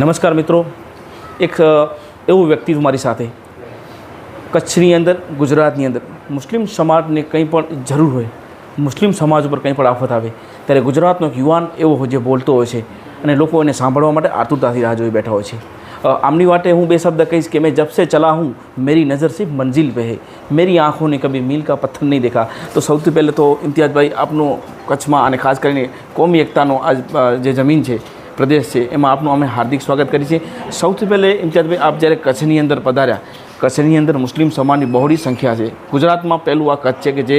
નમસ્કાર મિત્રો. એક એવું વ્યક્તિ છે મારી સાથે. કચ્છની અંદર, ગુજરાતની અંદર. મુસ્લિમ સમાજને કંઈ પણ જરૂર હોય, મુસ્લિમ સમાજ ઉપર કંઈ પણ આફત આવે, ત્યારે ગુજરાતનો યુવાન એવો જે બોલતો હોય છે અને લોકો એને સાંભળવા માટે આતુરતાથી રાહ જોઈ બેઠા હોય છે. આમની વાટે હું બે શબ્દ કહીશ કે મેં જબ સે ચલા હું મેરી નજર સિર્ફ મંજિલ પે મેરી આંખોને કભી મીલ કા પથ્થર નહીં દેખા તો સૌથી પહેલાં તો ઇમ્તિયાઝભાઈ આપનું કચ્છમાં અને ખાસ કરીને કોમી એકતાનો આજ જે જમીન છે પ્રદેશ છે એમાં આપનું અમે હાર્દિક સ્વાગત કરીએ છીએ સૌથી પહેલે ઇમ્તિયાઝભાઈ આપ જ્યારે કચ્છની અંદર પધાર્યા, કચ્છની અંદર મુસ્લિમ સમાજની બહોળી સંખ્યા છે। ગુજરાતમાં પહેલું આ કચ્છ છે કે જે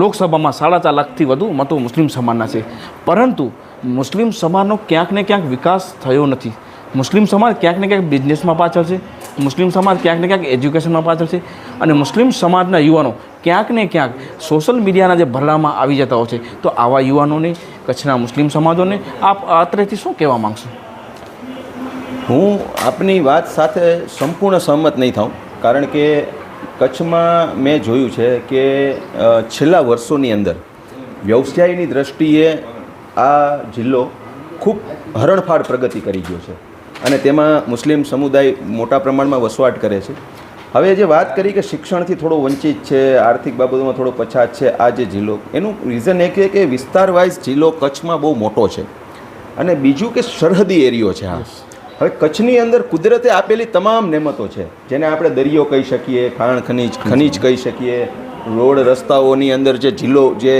લોકસભામાં સાડા ચાર લાખથી વધુ મતો મુસ્લિમ સમાજના છે। પરંતુ મુસ્લિમ સમાજનો ક્યાંક ને ક્યાંક વિકાસ થયો નથી। મુસ્લિમ સમાજ ક્યાંક ને ક્યાંક બિઝનેસમાં પાછળ છે, મુસ્લિમ સમાજ ક્યાંક ને ક્યાંક એજ્યુકેશનમાં પાછળ છે અને મુસ્લિમ સમાજના યુવાનો ક્યાંક ને ક્યાંક સોશિયલ મીડિયાના જે ભરડામાં આવી જતા હોય છે, તો આવા યુવાનોને, કચ્છના મુસ્લિમ સમાજોને આપ અત્રેથી શું કહેવા માગશો? હું આપની વાત સાથે સંપૂર્ણ સહમત નહીં થાઉં, કારણ કે કચ્છમાં મેં જોયું છે કે છેલ્લા વર્ષોની અંદર વ્યવસાયની દ્રષ્ટિએ આ જિલ્લો ખૂબ હરણફાળ પ્રગતિ કરી ગયો છે. અને તેમાં મુસ્લિમ સમુદાય મોટા પ્રમાણમાં વસવાટ કરે છે. હવે જે વાત કરી કે શિક્ષણથી થોડો વંચિત છે આર્થિક બાબતોમાં થોડો પછાત છે આ જે જિલ્લો એનું રીઝન એ કે વિસ્તાર વાઇઝ જિલ્લો કચ્છમાં બહુ મોટો છે. અને બીજું કે સરહદી એરિયો છે આ. હવે કચ્છની અંદર કુદરતે આપેલી તમામ નેમતો છે. જેને આપણે દરિયો કહી શકીએ ખાણ ખનીજ ખનીજ. કહી શકીએ રોડ રસ્તાઓની અંદર જે જિલ્લો જે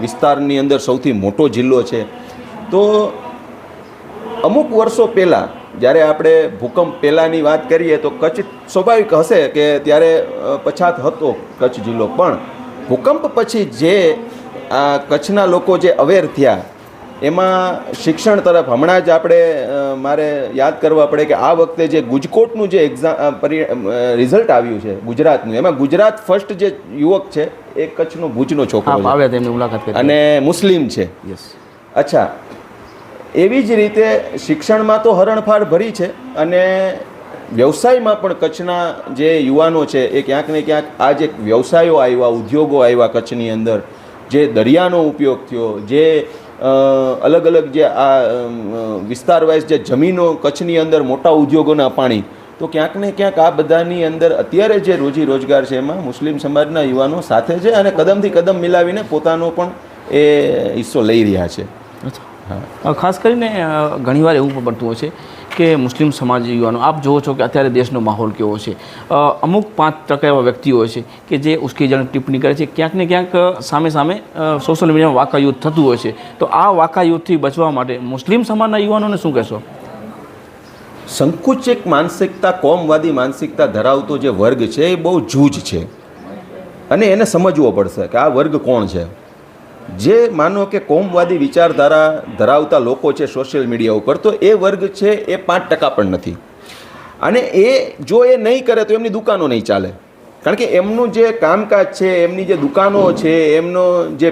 વિસ્તારની અંદર સૌથી મોટો જિલ્લો છે. તો અમુક વર્ષો પહેલાં જ્યારે આપણે ભૂકંપ પહેલાંની વાત કરીએ તો કચ્છ સ્વાભાવિક હશે કે ત્યારે પછાત હતો કચ્છ જિલ્લો. પણ ભૂકંપ પછી જે આ કચ્છના લોકો જે અવેર થયા એમાં શિક્ષણ તરફ હમણાં જ આપણે મારે યાદ કરવા પડે કે આ વખતે જે ગુજકોટનું જે એક્ઝામ રિઝલ્ટ આવ્યું છે ગુજરાતનું. એમાં ગુજરાત ફર્સ્ટ જે યુવક છે એ કચ્છનો ભુજનો છોકરો આવે છે. મુલાકાત અને મુસ્લિમ છે. યસ અચ્છા. એવી જ રીતે શિક્ષણમાં તો હરણફાળ ભરી છે અને વ્યવસાયમાં પણ કચ્છના જે યુવાનો છે એ ક્યાંક ને ક્યાંક આ જે વ્યવસાયો આવ્યા, ઉદ્યોગો આવ્યા કચ્છની અંદર. જે દરિયાનો ઉપયોગ થયો, જે અલગ અલગ જે આ વિસ્તાર વાઇઝ જે જમીનો કચ્છની અંદર મોટા ઉદ્યોગોના પાણી, તો ક્યાંક ને ક્યાંક આ બધાની અંદર અત્યારે જે રોજી રોજગાર છે એમાં મુસ્લિમ સમાજના યુવાનો સાથે છે અને કદમથી કદમ મિલાવીને પોતાનો પણ એ હિસ્સો લઈ રહ્યા છે. ખાસ કરીને ઘણીવાર એવું બનતું હોય છે કે મુસ્લિમ સમાજ યુવાનો, આપ જુઓ છો કે અત્યારે દેશનો માહોલ કેવો છે. અમુક પાંચ ટકા એવા વ્યક્તિઓ હોય છે કે જે ઉશ્કેરજનક ટિપ્પણી કરે છે. ક્યાંક ને ક્યાંક સામે સામે સોશિયલ મીડિયામાં વાકા યુદ્ધ થતું હોય છે. તો આ વાકા યુદ્ધથી બચવા માટે મુસ્લિમ સમાજના યુવાનોને શું કહેશો? સંકુચિત માનસિકતા, કોમવાદી માનસિકતા ધરાવતો જે વર્ગ છે એ બહુ જૂજ છે. અને એને સમજવો પડશે કે આ વર્ગ કોણ છે. જે માનો કે કોમવાદી વિચારધારા ધરાવતા લોકો છે સોશિયલ મીડિયા ઉપર, તો એ વર્ગ છે એ પાંચ ટકા પણ નથી. અને એ જો એ નહીં કરે તો એમની દુકાનો નહીં ચાલે. કારણ કે એમનું જે કામકાજ છે, એમની જે દુકાનો છે, એમનો જે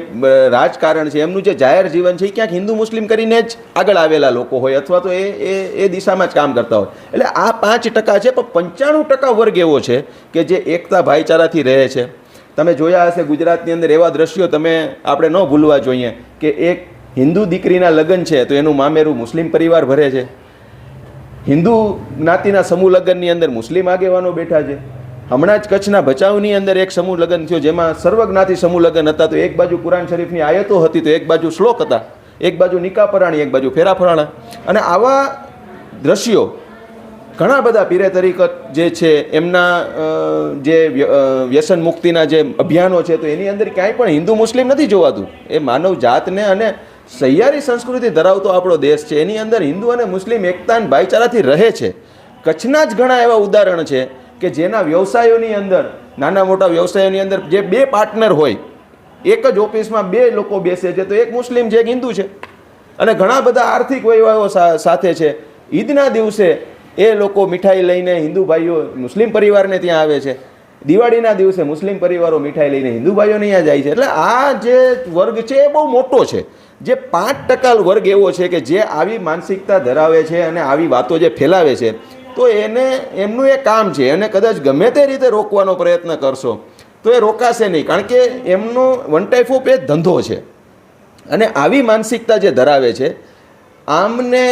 રાજકારણ છે, એમનું જે જાહેર જીવન છે, એ ક્યાંક હિન્દુ મુસ્લિમ કરીને જ આગળ આવેલા લોકો હોય અથવા તો એ એ એ દિશામાં જ કામ કરતા હોય. એટલે આ પાંચ ટકા છે, પણ પંચાણું ટકા વર્ગ એવો છે કે જે એકતા ભાઈચારાથી રહે છે. તમે જોયા હશે ગુજરાતની અંદર એવા દ્રશ્યો તમે આપણે ન ભૂલવા જોઈએ કે એક હિન્દુ દીકરીના લગ્ન છે તો એનું મામેરું મુસ્લિમ પરિવાર ભરે છે. હિન્દુ જ્ઞાતિના સમૂહ લગ્નની અંદર મુસ્લિમ આગેવાનો બેઠા છે. હમણાં જ કચ્છના ભચાઉની અંદર એક સમૂહ લગ્ન થયો જેમાં સર્વજ્ઞાતિ સમૂહ લગ્ન હતા તો એક બાજુ કુરાન શરીફની આયતો હતી તો એક બાજુ શ્લોક હતા. એક બાજુ નિકા પરાણી એક બાજુ ફેરા ફરાણા અને આવા દ્રશ્યો ઘણા બધા પીરે તરીકત જે છે, એમના જે વ્યસન મુક્તિના જે અભિયાનો છે, તો એની અંદર ક્યાંય પણ હિન્દુ મુસ્લિમ નથી જોવાતું. એ માનવ જાતને અને સહિયારી સંસ્કૃતિ ધરાવતો આપણો દેશ છે. એની અંદર હિન્દુ અને મુસ્લિમ એકતા અને ભાઈચારાથી રહે છે. કચ્છના જ ઘણા એવા ઉદાહરણ છે કે જેના વ્યવસાયોની અંદર, નાના મોટા વ્યવસાયોની અંદર જે બે પાર્ટનર હોય, એક જ ઓફિસમાં બે લોકો બેસે છે, તો એક મુસ્લિમ છે, એક હિન્દુ છે. અને ઘણા બધા આર્થિક વહીવટો સાથે છે. ઈદના દિવસે એ લોકો મીઠાઈ લઈને હિન્દુ ભાઈઓ, મુસ્લિમ પરિવારને ત્યાં આવે છે. દિવાળીના દિવસે મુસ્લિમ પરિવારો મીઠાઈ લઈને હિન્દુ ભાઈઓ ત્યાં જાય છે. એટલે આ જે વર્ગ છે એ બહુ મોટો છે. જે પાંચ ટકા વર્ગ એવો છે કે જે આવી માનસિકતા ધરાવે છે અને આવી વાતો જે ફેલાવે છે, તો એને, એમનું એ કામ છે. એને કદાચ ગમે તે રીતે રોકવાનો પ્રયત્ન કરશો, તો એ રોકાશે નહીં. કારણ કે એમનો વન ટાઈપ ઓફ એ ધંધો છે. અને આવી માનસિકતા જે ધરાવે છે, આમને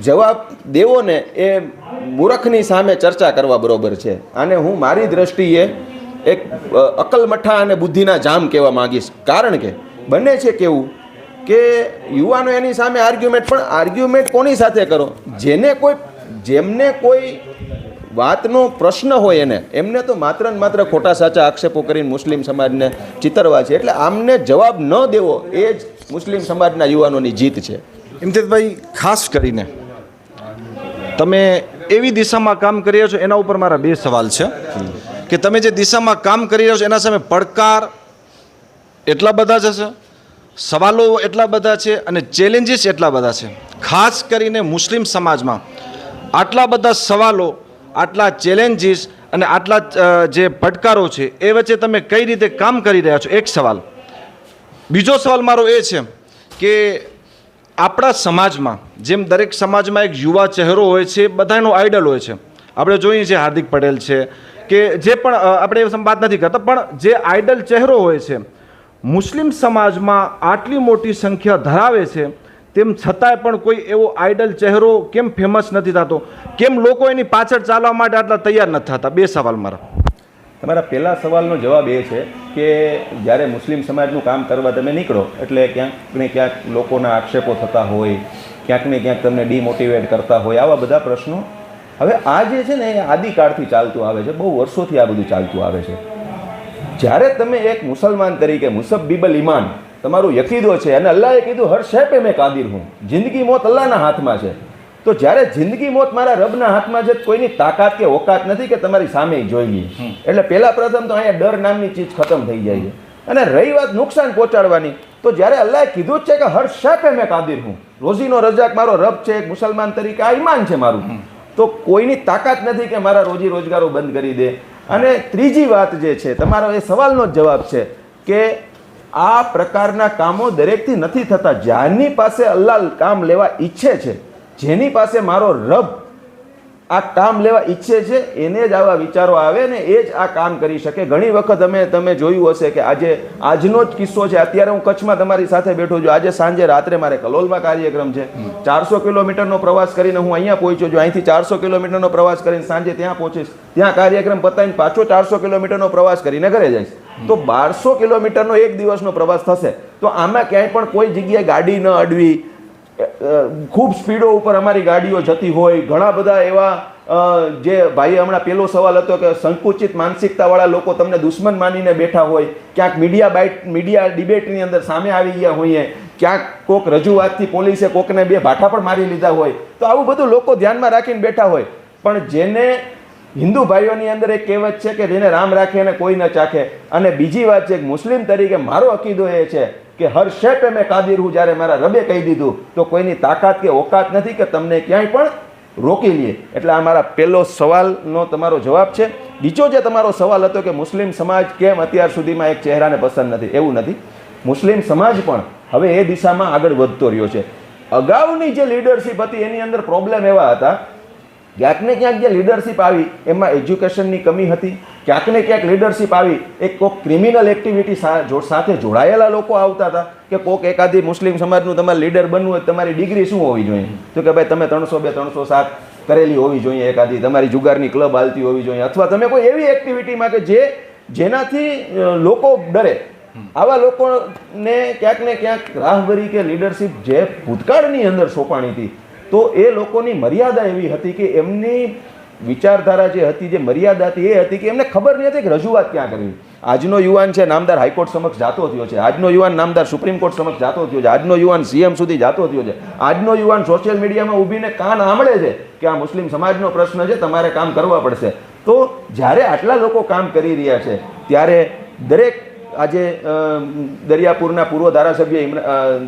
જવાબ દેવો ને એ મૂર્ખની સામે ચર્ચા કરવા બરોબર છે. અને હું મારી દ્રષ્ટિએ એક અકલમઠા અને બુદ્ધિના જામ કહેવા માંગીશ. કારણ કે બને છે કેવું કે યુવાનો એની સામે આર્ગ્યુમેન્ટ પણ આર્ગ્યુમેન્ટ કોની સાથે કરો? જેને કોઈ, જેમને કોઈ વાતનો પ્રશ્ન હોય એને, એમને તો માત્ર ને માત્ર ખોટા સાચા આક્ષેપો કરીને મુસ્લિમ સમાજને ચિતરવા છે. એટલે આમને જવાબ ન દેવો એ જ મુસ્લિમ સમાજના યુવાનોની જીત છે. ઇમ્તિયાઝભાઈ ખાસ કરીને તમે એવી દિશામાં કામ કરી રહ્યા છો? એના ઉપર મારા બે સવાલ છે. કે તમે જે દિશામાં કામ કરી રહ્યા છો, એના સામે પડકાર એટલા બધા જ હશે, સવાલો એટલા બધા છે અને ચેલેન્જીસ એટલા બધા છે. ખાસ કરીને મુસ્લિમ સમાજમાં આટલા બધા સવાલો, આટલા ચેલેન્જીસ અને આટલા જે પડકારો છે, એ વચ્ચે તમે કઈ રીતે કામ કરી રહ્યા છો? એક સવાલ. બીજો સવાલ મારો એ છે કે આપણા સમાજમાં, જેમ દરેક સમાજમાં એક યુવા ચહેરો હોય છે, બધાનો આઈડલ હોય છે. આપણે જોઈએ છીએ હાર્દિક પટેલ છે, કે જે પણ આપણે એ વાત નથી કરતા, પણ જે આઈડલ ચહેરો હોય છે, મુસ્લિમ સમાજમાં આટલી મોટી સંખ્યા ધરાવે છે, તેમ છતાંય પણ કોઈ એવો આઈડલ ચહેરો કેમ ફેમસ નથી થતો? કેમ લોકો એની પાછળ ચાલવા માટે આટલા તૈયાર નથી થતા? બે સવાલ મારા. તમારા પહેલા સવાલનો જવાબ એ છે કે જ્યારે મુસ્લિમ સમાજનું કામ કરવા તમે નીકળો, એટલે ક્યાંક ને ક્યાંક લોકોના આક્ષેપો થતા હોય, ક્યાંક ને ક્યાંક તમને ડિમોટિવેટ કરતા હોય, આવા બધા પ્રશ્નો. હવે આ જે છે ને એ આદિકાળથી ચાલતું આવે છે, બહુ વર્ષોથી આ બધું ચાલતું આવે છે. જ્યારે તમે એક મુસલમાન તરીકે મુસબ્બીબલ ઈમાન, તમારું યકીદો છે, અને અલ્લાહે કીધું, હર શેપે મેં કાદિર હું, જિંદગી મોત અલ્લાહના હાથમાં છે. તો જ્યારે જિંદગી મોત મારા રબના હાથમાં છે કોઈની તાકાત કે ઓકાત નથી કે તમારી સામે જોઈ લઈએ એટલે પહેલા પ્રથમ તો અહીંયા ડર નામની ચીજ ખતમ થઈ જાય છે. અને રહી વાત નુકસાન પહોંચાડવાની તો જ્યારે અલ્લાહે કીધું જ છે કે હર શે મેં કાદિર હું રોજીનો રજાક મારો રબ છે એક મુસલમાન તરીકે આ ઈમાન છે મારું. તો કોઈની તાકાત નથી કે મારા રોજી રોજગારો બંધ કરી દે. અને ત્રીજી વાત જે છે તમારો એ સવાલનો જ જવાબ છે કે આ પ્રકારના કામો દરેકથી નથી થતા. જેની પાસે અલ્લાહ કામ લેવા ઈચ્છે છે જેની પાસે મારો રબ આ કામ લેવા ઈચ્છે છે એને જ આવા વિચારો આવે ને એ જ આ કામ કરી શકે. ઘણી વખત અમે તમે જોયું હશે કે આજે આજનો જ કિસ્સો છે. અત્યારે હું કચ્છમાં તમારી સાથે બેઠો છું. આજે સાંજે રાત્રે મારે કલોલમાં કાર્યક્રમ છે. ચારસો કિલોમીટરનો પ્રવાસ કરીને હું અહીંયા પહોંચ્યો છું. અહીંથી ચારસો કિલોમીટરનો પ્રવાસ કરીને સાંજે ત્યાં પહોંચીશ. ત્યાં કાર્યક્રમ પતાવીને પાછો ચારસો કિલોમીટરનો પ્રવાસ કરીને ઘરે જઈશ. તો બારસો કિલોમીટરનો એક દિવસનો પ્રવાસ થશે. તો આમાં ક્યાંય પણ કોઈ જગ્યાએ ગાડી ન અડવી ખૂબ સ્પીડો ઉપર અમારી ગાડીઓ જતી હોય. ઘણા બધા એવા જે ભાઈ હમણાં પેલો સવાલ હતો કે સંકુચિત માનસિકતાવાળા લોકો તમને દુશ્મન માનીને બેઠા હોય. ક્યાંક મીડિયા બાઇટ, મીડિયા ડિબેટની અંદર સામે આવી ગયા હોઈએ. ક્યાંક કોક રજૂઆતથી પોલીસે કોકને બે ભાઠા પણ મારી લીધા હોય. તો આવું બધું લોકો ધ્યાનમાં રાખીને બેઠા હોય. પણ જેને હિન્દુ ભાઈઓની અંદર એક કહેવત છે કે જેને રામ રાખે અને કોઈ ન ચાખે. અને બીજી વાત છે કે મુસ્લિમ તરીકે મારો અકીદો એ છે કે હર શેપે મેં કાદિર હું જ્યારે મારા રબે કહી દીધું, તો કોઈની તાકાત કે ઓકાત નથી કે તમને ક્યાંય પણ રોકી લઈએ એટલે આ મારા પહેલો સવાલનો તમારો જવાબ છે. બીજો જે તમારો સવાલ હતો કે મુસ્લિમ સમાજ કેમ અત્યાર સુધીમાં એક ચહેરાને પસંદ નથી, એવું નથી. મુસ્લિમ સમાજ પણ હવે એ દિશામાં આગળ વધતો રહ્યો છે. અગાઉની જે લીડરશિપ હતી, એની અંદર પ્રોબ્લેમ એવા હતા. ક્યાંક ને ક્યાંક જે લીડરશીપ આવી, એમાં એજ્યુકેશનની કમી હતી. ક્યાંક ને ક્યાંક લીડરશિપ આવી. એક કોક ક્રિમિનલ એક્ટિવિટી સાથે જોડાયેલા લોકો આવતા હતા કે કોક એકાદી મુસ્લિમ સમાજનું તમારે લીડર બનવું હોય તમારી ડિગ્રી શું હોવી જોઈએ? તો કે ભાઈ તમે ત્રણસો બે, ત્રણસો સાત કરેલી હોવી જોઈએ એકાદી, તમારી જુગારની ક્લબ હાલતી હોવી જોઈએ. અથવા તમે કોઈ એવી એક્ટિવિટીમાં કે જે, જેનાથી લોકો ડરે. આવા લોકોને ક્યાંક ને ક્યાંક રાહબરી કે લીડરશિપ જે ભૂતકાળની અંદર સોંપાણી હતી, તો એ લોકોની મર્યાદા એવી હતી કે એમની વિચારધારા જે હતી, જે મર્યાદા હતી, એ હતી કે એમને ખબર નહીં હતી કે રજૂઆત ક્યાં કરવી. આજનો યુવાન છે, નામદાર હાઈકોર્ટ સમક્ષ જાતો થયો છે. આજનો યુવાન નામદાર સુપ્રીમ કોર્ટ સમક્ષ જાતો થયો છે. આજનો યુવાન સીએમ સુધી જાતો થયો છે. આજનો યુવાન સોશિયલ મીડિયામાં ઊભીને કાન આંબળે છે કે આ મુસ્લિમ સમાજનો પ્રશ્ન છે, તમારે કામ કરવા પડશે. તો જ્યારે આટલા લોકો કામ કરી રહ્યા છે, ત્યારે દરેક આજે દરિયાપુરના પૂર્વ ધારાસભ્ય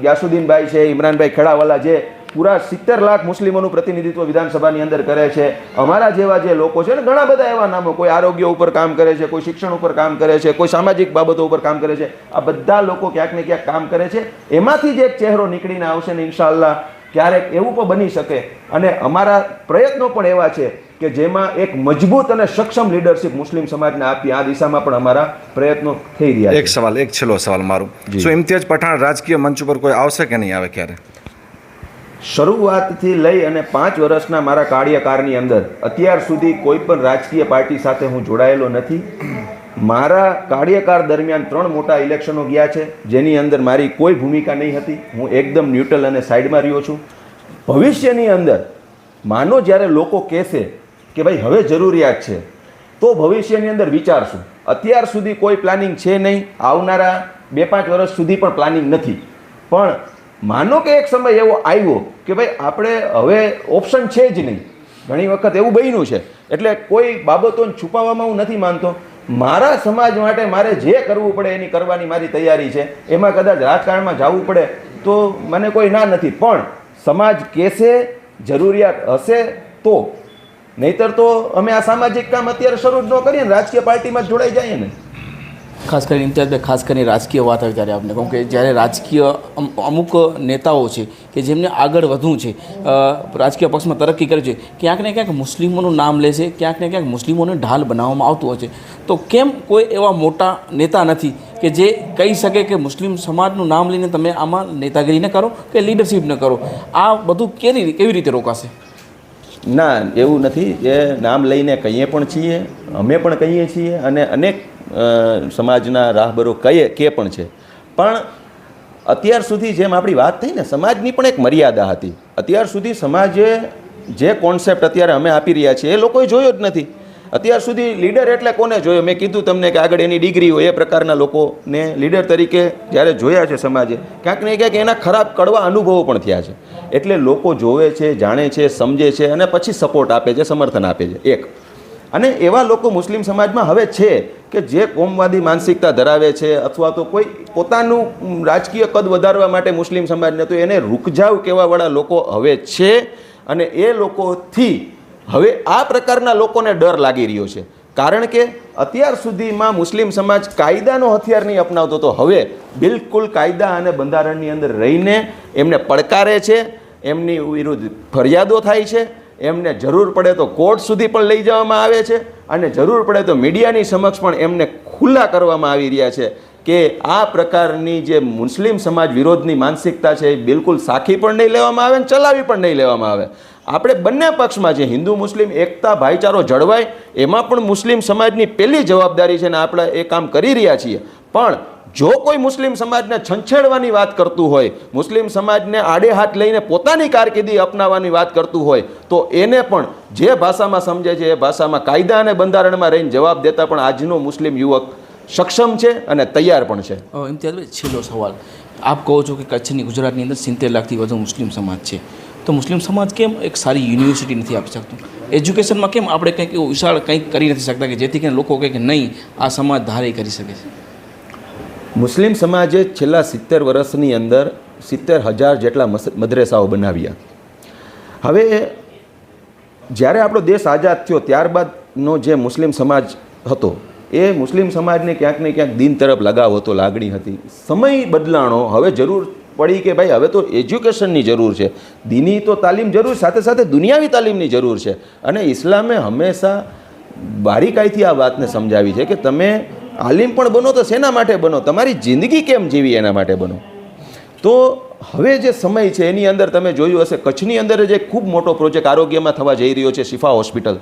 ગ્યાસુદ્દીનભાઈ છે, ઇમરાનભાઈ ખેડાવાલા જે પૂરા સિત્તેર લાખ મુસ્લિમોનું પ્રતિનિધિત્વ વિધાનસભાની અંદર કરે છે. અમારા જેવા જે લોકો છે ને ઘણા બધા એવા નામો કોઈ આરોગ્ય ઉપર કામ કરે છે કોઈ શિક્ષણ ઉપર કામ કરે છે કોઈ સામાજિક બાબતો ઉપર કામ કરે છે. આ બધા લોકો ક્યાંક ને ક્યાંક કામ કરે છે. એમાંથી જ એક ચહેરો નીકળીને આવશે ને ઇન્શાલ્લાહ ક્યારેક એવું પણ બની શકે. અને અમારા પ્રયત્નો પણ એવા છે કે જેમાં એક મજબૂત અને સક્ષમ લીડરશિપ મુસ્લિમ સમાજને આપી આ દિશામાં પણ અમારા પ્રયત્નો થઈ રહ્યા એક સવાલ એક છેલ્લો સવાલ મારો. શું ઇમ્તિયાજ પઠાણ રાજકીય મંચ ઉપર કોઈ આવશે કે નહીં આવે ક્યારે? શરૂઆતથી લઈ અને પાંચ વર્ષના મારા કાર્યકાળની અંદર અત્યાર સુધી કોઈ પણ રાજકીય પાર્ટી સાથે હું જોડાયેલો નથી. મારા કાર્યકાળ દરમિયાન ત્રણ મોટા ઇલેક્શનો ગયા છે, જેની અંદર મારી કોઈ ભૂમિકા નહીં હતી. હું એકદમ ન્યુટ્રલ અને સાઈડમાં રહ્યો છું. ભવિષ્યની અંદર માનો જ્યારે લોકો કહેશે કે ભાઈ હવે જરૂરિયાત છે, તો ભવિષ્યની અંદર વિચારશું. અત્યાર સુધી કોઈ પ્લાનિંગ છે નહીં. આવનારા બે પાંચ વર્ષ સુધી પણ પ્લાનિંગ નથી. પણ માનો કે એક સમય એવો આવ્યો કે ભાઈ આપણે હવે ઓપ્શન છે જ નહીં. ઘણી વખત એવું બન્યું છે. એટલે કોઈ બાબતોને છુપાવવામાં હું નથી માનતો. મારા સમાજ માટે મારે જે કરવું પડે એની કરવાની મારી તૈયારી છે. એમાં કદાચ રાજકારણમાં જવું પડે તો મને કોઈ ના નથી. પણ સમાજ કહેશે, જરૂરિયાત હશે તો. નહીતર તો અમે આ સામાજિક કામ અત્યારે શરૂ જ ન કરીએ ને, રાજકીય પાર્ટીમાં જ જોડાઈ જઈએ ને. ખાસ કરીને ઇમ્તિયાઝભાઈ ખાસ કરીને રાજકીય વાત આવી ત્યારે આપણે કહું કે જ્યારે રાજકીય અમુક નેતાઓ છે કે જેમને આગળ વધવું છે રાજકીય પક્ષમાં તરક્કી કરી છે, ક્યાંક ને ક્યાંક મુસ્લિમોનું નામ લે છે, ક્યાંક ને ક્યાંક મુસ્લિમોને ઢાલ બનાવવામાં આવતું હોય છે. તો કેમ કોઈ એવા મોટા નેતા નથી કે જે કહી શકે કે મુસ્લિમ સમાજનું નામ લઈને તમે આમાં નેતાગીરી ન કરો કે લીડરશીપ ન કરો? આ બધું કેવી કેવી રીતે રોકાશે? ના, એવું નથી. એ નામ લઈને કહીએ પણ છીએ. અમે પણ કહીએ છીએ અને અનેક સમાજના રાહબરો કહીએ કે પણ છે. પણ અત્યાર સુધી જેમ આપણી વાત થઈ ને, સમાજની પણ એક મર્યાદા હતી. અત્યાર સુધી સમાજે જે કોન્સેપ્ટ અત્યારે અમે આપી રહ્યા છીએ, એ લોકોએ જોયો જ નથી. અત્યાર સુધી લીડર એટલે કોને જોયો? મેં કીધું તમને કે આગળ એની ડિગ્રી હોય, એ પ્રકારના લોકોને લીડર તરીકે જ્યારે જોયા છે સમાજે, ક્યાંક ને ક્યાંક એના ખરાબ કડવા અનુભવો પણ થયા છે. એટલે લોકો જોવે છે, જાણે છે, સમજે છે અને પછી સપોર્ટ આપે છે, સમર્થન આપે છે. એક. અને એવા લોકો મુસ્લિમ સમાજમાં હવે છે કે જે કોમવાદી માનસિકતા ધરાવે છે અથવા તો કોઈ પોતાનું રાજકીય કદ વધારવા માટે મુસ્લિમ સમાજને, તો એને રૂકજાવ કહેવાવાળા લોકો હવે છે અને એ લોકોથી હવે આ પ્રકારના લોકોને ડર લાગી રહ્યો છે. કારણ કે અત્યાર સુધીમાં મુસ્લિમ સમાજ કાયદાનો હથિયાર નહીં અપનાવતો તો હવે બિલકુલ કાયદા અને બંધારણની અંદર રહીને એમને પડકારે છે, એમની વિરુદ્ધ ફરિયાદો થાય છે, એમને જરૂર પડે તો કોર્ટ સુધી પણ લઈ જવામાં આવે છે અને જરૂર પડે તો મીડિયાની સમક્ષ પણ એમને ખુલ્લા કરવામાં આવી રહ્યા છે કે આ પ્રકારની જે મુસ્લિમ સમાજ વિરોધની માનસિકતા છે એ બિલકુલ સાખી પણ નહીં લેવામાં આવે અને ચલાવી પણ નહીં લેવામાં આવે. આપણે બંને પક્ષમાં જે હિન્દુ, મુસ્લિમ, એકતા, ભાઈચારો જળવાય, એમાં પણ મુસ્લિમ સમાજની પહેલી જવાબદારી છે ને આપણે એ કામ કરી રહ્યા છીએ. પણ જો કોઈ મુસ્લિમ સમાજને છંછેડવાની વાત કરતું હોય, મુસ્લિમ સમાજને આડે હાથ લઈને પોતાની કારકિર્દી અપનાવવાની વાત કરતું હોય, તો એને પણ જે ભાષામાં સમજે છે, એ ભાષામાં કાયદા અને બંધારણમાં રહીને જવાબ દેતા પણ આજનો મુસ્લિમ યુવક સક્ષમ છે અને તૈયાર પણ છે. ઇમ્તિયાઝભાઈ છેલ્લો સવાલ. આપ કહો છો કે કચ્છની ગુજરાતની અંદર સિત્તેર લાખથી વધુ મુસ્લિમ સમાજ છે. તો મુસ્લિમ સમાજ કેમ એક સારી યુનિવર્સિટી નથી આપી શકતું? એજ્યુકેશનમાં કેમ આપણે કંઈક વિશાળ કંઈક કરી નથી શકતા કે જેથી કરીને લોકો કંઈક નહીં આ સમાજ ધારે કરી શકે છે? મુસ્લિમ સમાજે છેલ્લા સિત્તેર વર્ષની અંદર સિત્તેર હજાર જેટલા મદ્રેસાઓ બનાવ્યા. હવે જ્યારે આપણો દેશ આઝાદ થયો ત્યારબાદનો જે મુસ્લિમ સમાજ હતો, એ મુસ્લિમ સમાજને ક્યાંક ને ક્યાંક દિન તરફ લગાવ હતો, લાગણી હતી. સમય બદલાણો હવે જરૂર પડી કે ભાઈ હવે તો એજ્યુકેશનની જરૂર છે. દીની તો તાલીમ જરૂર, સાથે સાથે દુનિયાવી તાલીમની જરૂર છે. અને ઇસ્લામે હંમેશા બારીકાઈથી આ વાતને સમજાવી છે કે તમે આલિમ પણ બનો તો શેના માટે બનો? તમારી જિંદગી કેમ જીવી એના માટે બનો? તો હવે જે સમય છે, એની અંદર તમે જોયું હશે, કચ્છની અંદર જ ખૂબ મોટો પ્રોજેક્ટ આરોગ્યમાં થવા જઈ રહ્યો છે, શિફા હોસ્પિટલ.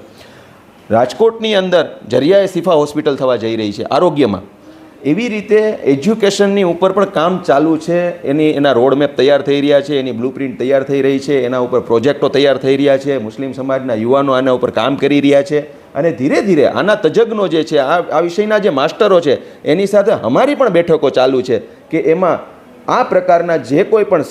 રાજકોટની અંદર જરિયાએ શિફા હોસ્પિટલ થવા જઈ રહી છે, આરોગ્યમાં. એવી રીતે એજ્યુકેશનની ઉપર પણ કામ ચાલુ છે. એની એના રોડમેપ તૈયાર થઈ રહ્યા છે, એની બ્લુપ્રિન્ટ તૈયાર થઈ રહી છે, એના ઉપર પ્રોજેક્ટો તૈયાર થઈ રહ્યા છે, મુસ્લિમ સમાજના યુવાનો આના ઉપર કામ કરી રહ્યા છે. અને ધીરે ધીરે આના તજજ્ઞો જે છે, આ આ વિષયના જે માસ્ટરો છે, એની સાથે અમારી પણ બેઠકો ચાલુ છે કે એમાં આ પ્રકારના જે કોઈ પણ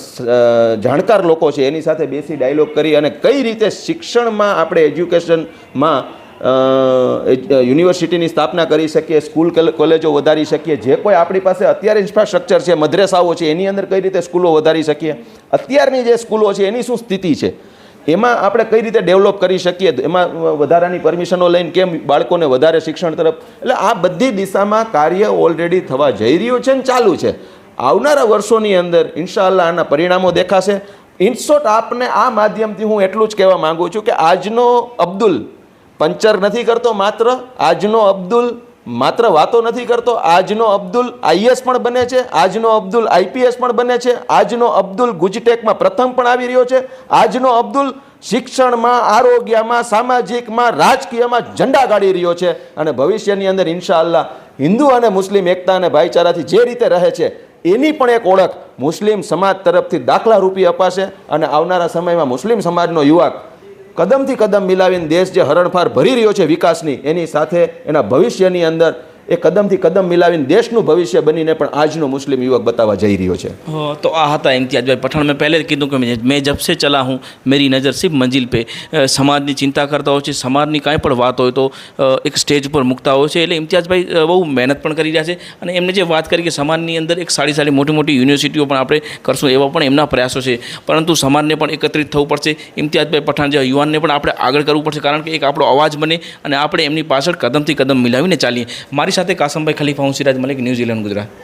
જાણકાર લોકો છે, એની સાથે બેસી ડાયલોગ કરી અને કઈ રીતે શિક્ષણમાં આપણે એજ્યુકેશનમાં યુનિવર્સિટીની સ્થાપના કરી શકીએ, સ્કૂલ કોલેજો વધારી શકીએ, જે કોઈ આપણી પાસે અત્યારે ઇન્ફ્રાસ્ટ્રક્ચર છે, મદ્રેસાઓ છે, એની અંદર કઈ રીતે સ્કૂલો વધારી શકીએ? અત્યારની જે સ્કૂલો છે, એની શું સ્થિતિ છે? એમાં આપણે કઈ રીતે ડેવલપ કરી શકીએ? એમાં વધારાની પરમિશનો લઈને કેમ બાળકોને વધારે શિક્ષણ તરફ? એટલે આ બધી દિશામાં કાર્ય ઓલરેડી થવા જઈ રહ્યું છે ને ચાલુ છે. આવનારા વર્ષોની અંદર ઇન્શાલ્લાહ આના પરિણામો દેખાશે. ઇન્સોટ આપને આ માધ્યમથી હું એટલું જ કહેવા માંગુ છું કે આજનો અબ્દુલ પંચર નથી કરતો માત્ર, આજનો અબ્દુલ માત્ર વાતો નથી કરતો, આજનો અબ્દુલ આઈએસ પણ બને છે, આજનો અબ્દુલ આઈપીએસ પણ બને છે, આજનો અબ્દુલ ગુજટેકમાં પ્રથમ પણ આવી રહ્યો છે, આજનો અબ્દુલ શિક્ષણમાં, આરોગ્યમાં, સામાજિકમાં, રાજકીયમાં ઝંડા ગાડી રહ્યો છે અને ભવિષ્યની અંદર ઇન્શાઅલ્લાહ હિન્દુ અને મુસ્લિમ એકતા અને ભાઈચારાથી જે રીતે રહે છે, એની પણ એક ઓળખ મુસ્લિમ સમાજ તરફથી દાખલા રૂપી અપાશે અને આવનારા સમયમાં મુસ્લિમ સમાજનો યુવક કદમથી કદમ મિલાવીને દેશ જે હરણફાર ભરી રહ્યો છે વિકાસની, એની સાથે એના ભવિષ્યની અંદર એ કદમથી કદમ મિલાવીને દેશનું ભવિષ્ય બનીને પણ આજનો મુસ્લિમ યુવક બતાવવા જઈ રહ્યો છે. તો આ હતા ઇમ્તિયાજભાઈ પઠાણ મેં પહેલે જ કીધું કે મેં- જબ સે ચલા હું, મેરી નજર સિર્ફ મંજિલ પે. સમાજની ચિંતા કરતા હોય છે, સમાજની કાંઈ પણ વાત હોય તો એક સ્ટેજ પર મૂકતા હોય છે. એટલે ઇમ્તિયાજભાઈ બહુ મહેનત પણ કરી રહ્યા છે. અને એમને જે વાત કરી કે સમાજની અંદર એક સારી સારી મોટી મોટી યુનિવર્સિટીઓ પણ આપણે કરશું, એવા પણ એમના પ્રયાસો છે. પરંતુ સમાજને પણ એકત્રિત થવું પડશે. ઇમ્તિયાજભાઈ પઠાણ જેવા યુવાનને પણ આપણે આગળ કરવું પડશે. કારણ કે એક આપણો અવાજ બને અને આપણે એમની પાછળ કદમથી કદમ મિલાવીને ચાલીએ. મારી સાથે કાસમભાઈ ખલીફા હું સિરાજ મલિક ન્યૂઝીલેન્ડ ગુજરાત.